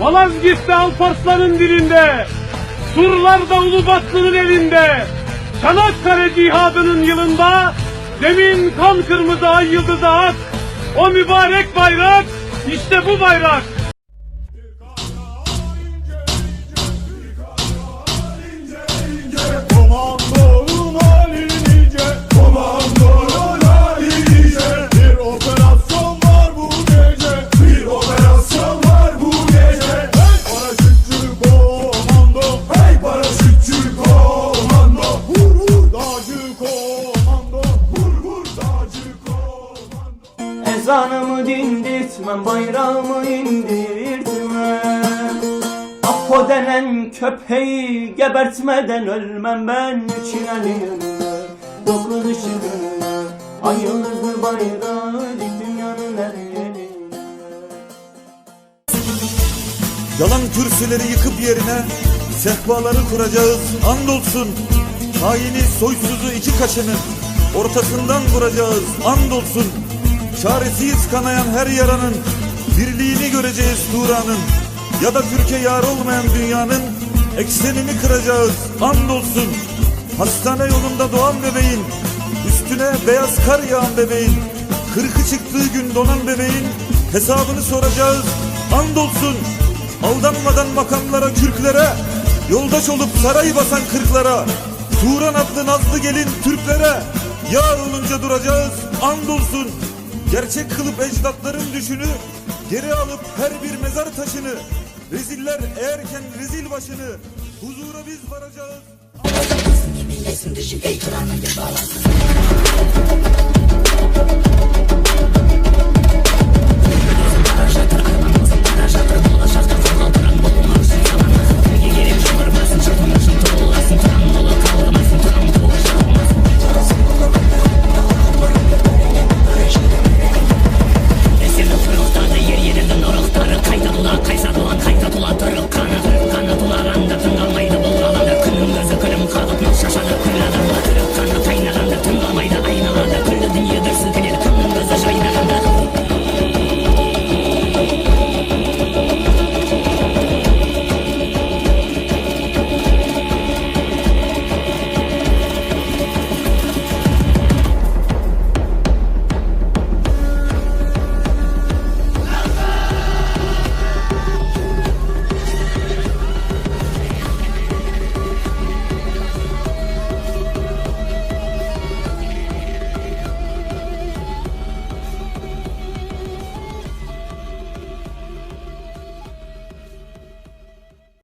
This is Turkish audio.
Malazgirt'te Alparslan'ın dilinde, surlarda Ulubatlı'nın elinde, Çanakkale cihadının yılında, zemin kan kırmızı ay yıldızı ak, o mübarek bayrak, işte bu bayrak. Ezanımı dindirtmem, bayrağımı indirtmem Apo denen köpeği gebertmeden ölmem ben Üçün elinde, dokuz ışığında Ay yıldızlı bayrağı dünyanın her yerinde Yalan kürsüleri yıkıp yerine sehpaları kuracağız andolsun. Haini soysuzu iki kaşının ortasından vuracağız andolsun. Çaresiz kanayan her yaranın birliğini göreceğiz Turan'ın. Ya da Türkiye yar olmayan dünyanın eksenini kıracağız andolsun. Hastane yolunda doğan bebeğin üstüne beyaz kar yağan bebeğin kırkı çıktığı gün donan bebeğin hesabını soracağız andolsun. Aldanmadan makamlara, kürklere, yoldaş olup saray basan kırklara, Turan adlı nazlı gelin Türklere, yar olunca duracağız, andolsun. Gerçek kılıp ecdatların düşünü, geri alıp her bir mezar taşını, reziller eğerken rezil başını, huzura biz varacağız.